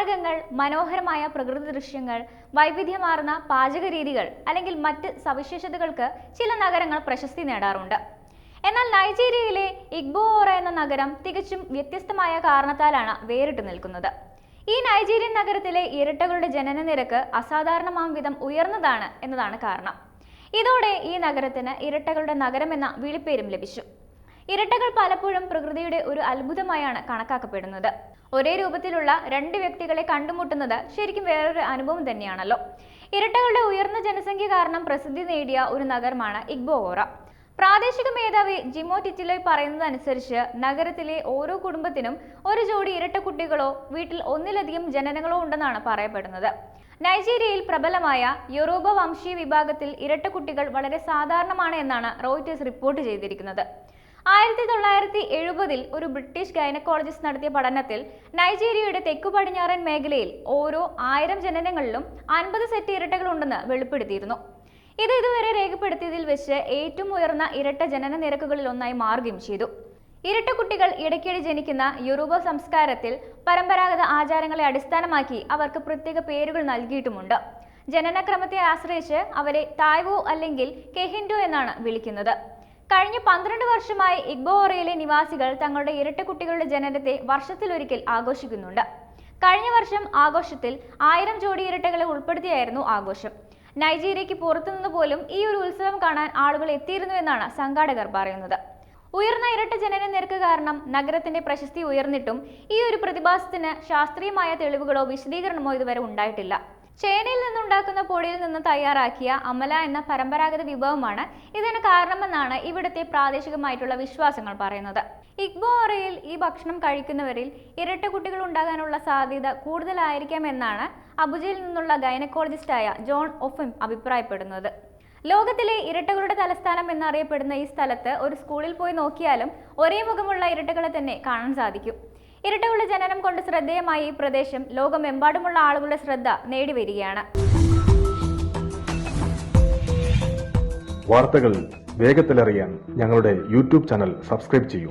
സ്മാരകങ്ങൾ മനോഹരമായ പ്രകൃതി ദൃശ്യങ്ങൾ വൈവിധ്യമാർന്ന പാചക രീതികൾ അല്ലെങ്കിൽ മറ്റ് സവിശേഷതകൾക്ക് ചില നഗരങ്ങൾ പ്രശസ്തി നേടാറുണ്ട്. എന്നാൽ നൈജീരിയയിലെ ഇഗ്ബോറ എന്ന നഗരം തികച്ചും വ്യത്യസ്തമായ കാരണത്താലാണ് വേറിട്ട് നിൽക്കുന്നത്. ഈ നൈജീരിയൻ നഗരത്തിലെ ഇരട്ടകളുടെ ജനന നിരക്ക് അസാധാരണമാം വിധം ഉയർന്നതാണ് എന്നതാണ് കാരണം. ഇതോടെ ഈ നഗരത്തിന് ഇരട്ടകളുടെ നഗരം എന്ന വിളിപ്പേരും ലഭിച്ചു. ഇരട്ടകൾ പലപ്പോഴും പ്രകൃതിയുടെ ഒരു അത്ഭുതമായാണ് കണക്കാക്കപ്പെടുന്നത്. ഒരേ രൂപത്തിലുള്ള രണ്ട് വ്യക്തികളെ കണ്ടുമുട്ടുന്നത് ശരിക്കും വേറൊരു അനുഭവം തന്നെയാണല്ലോ. ഇരട്ടകളുടെ ഉയർന്ന ജനസംഖ്യ കാരണം പ്രസിദ്ധി നേടിയ ഒരു നഗരമാണ് ഇഗ്ബോറ പ്രാദേശിക മേധാവി ജിമോ ടിറ്റിലോയ് പറയുന്നതനുസരിച്ച് നഗരത്തിലെ ഓരോ കുടുംബത്തിനും ഒരു ജോഡി ഇരട്ട കുട്ടികളോ വീട്ടിൽ ഒന്നിലധികം ജനനങ്ങളോ ഉണ്ടെന്നാണ് പറയപ്പെടുന്നത്. നൈജീരിയയിൽ പ്രബലമായ യൂറോബ വംശീയ വിഭാഗത്തിൽ ഇരട്ട കുട്ടികൾ വളരെ സാധാരണമാണ് എന്നാണ് റോയിറ്റേഴ്സ് റിപ്പോർട്ട് ചെയ്തിരിക്കുന്നത്. ആയിരത്തി തൊള്ളായിരത്തി എഴുപതിൽ ഒരു ബ്രിട്ടീഷ് ഗൈനക്കോളജിസ്റ്റ് നടത്തിയ പഠനത്തിൽ നൈജീരിയയുടെ തെക്കു പടിഞ്ഞാറൻ മേഖലയിൽ ഓരോ ആയിരം ജനനങ്ങളിലും അൻപത് സെറ്റ് ഇരട്ടകൾ ഉണ്ടെന്ന് വെളിപ്പെടുത്തിയിരുന്നു. ഇത് ഇതുവരെ രേഖപ്പെടുത്തിയതിൽ വെച്ച് ഏറ്റവും ഉയർന്ന ഇരട്ട ജനന നിരക്കുകളിൽ ഒന്നായി മാറുകയും ചെയ്തു. ഇരട്ട കുട്ടികൾ ഇടയ്ക്കിടെ ജനിക്കുന്ന യൂറോപ സംസ്കാരത്തിൽ പരമ്പരാഗത ആചാരങ്ങളെ അടിസ്ഥാനമാക്കി അവർക്ക് പ്രത്യേക പേരുകൾ നൽകിയിട്ടുമുണ്ട്. ജനനക്രമത്തെ ആശ്രയിച്ച് അവരെ തായ്വോ അല്ലെങ്കിൽ കെഹിൻഡോ എന്നാണ് വിളിക്കുന്നത്. കഴിഞ്ഞ പന്ത്രണ്ട് വർഷമായി ഇഗ്ബോറയിലെ നിവാസികൾ തങ്ങളുടെ ഇരട്ട കുട്ടികളുടെ ജനനത്തെ വർഷത്തിലൊരിക്കൽ ആഘോഷിക്കുന്നുണ്ട്. കഴിഞ്ഞ വർഷം ആഘോഷത്തിൽ ആയിരം ജോഡി ഇരട്ടകളെ ഉൾപ്പെടുത്തിയായിരുന്നു ആഘോഷം. നൈജീരിയയ്ക്ക് പുറത്തുനിന്ന് പോലും ഈ ഒരു ഉത്സവം കാണാൻ ആളുകൾ എത്തിയിരുന്നു എന്നാണ് സംഘാടകർ പറയുന്നത്. ഉയർന്ന ഇരട്ട ജനന നിരക്ക് കാരണം നഗരത്തിന്റെ പ്രശസ്തി ഉയർന്നിട്ടും ഈ ഒരു പ്രതിഭാസത്തിന് ശാസ്ത്രീയമായ തെളിവുകളോ വിശദീകരണമോ ഇതുവരെ ഉണ്ടായിട്ടില്ല. ചേനയിൽ നിന്നുണ്ടാക്കുന്ന പൊടിയിൽ നിന്ന് തയ്യാറാക്കിയ അമല എന്ന പരമ്പരാഗത വിഭവമാണ് ഇതിന് കാരണമെന്നാണ് ഇവിടുത്തെ പ്രാദേശികമായിട്ടുള്ള വിശ്വാസങ്ങൾ പറയുന്നത്. ഇഗ്ബോറയിൽ ഈ ഭക്ഷണം കഴിക്കുന്നവരിൽ ഇരട്ട കുട്ടികൾ ഉണ്ടാകാനുള്ള സാധ്യത കൂടുതലായിരിക്കാമെന്നാണ് അബുജയിൽ നിന്നുള്ള ഗൈനക്കോളജിസ്റ്റായ ജോൺ ഒഫിം അഭിപ്രായപ്പെടുന്നത്. ലോകത്തിലെ ഇരട്ടകളുടെ തലസ്ഥാനം എന്നറിയപ്പെടുന്ന ഈ സ്ഥലത്ത് ഒരു സ്കൂളിൽ പോയി നോക്കിയാലും ഒരേ മുഖമുള്ള ഇരട്ടകളെ തന്നെ കാണാൻ സാധിക്കും. ഇരട്ടകളുടെ ജനനം കൊണ്ട് ശ്രദ്ധേയമായ ഈ പ്രദേശം. ലോകമെമ്പാടുമുള്ള ആളുകളുടെ ശ്രദ്ധ നേടിവരികയാണ്. വാർത്തകൾ വേഗത്തിലറിയാൻ ഞങ്ങളുടെ യൂട്യൂബ് ചാനൽ സബ്സ്ക്രൈബ് ചെയ്യൂ.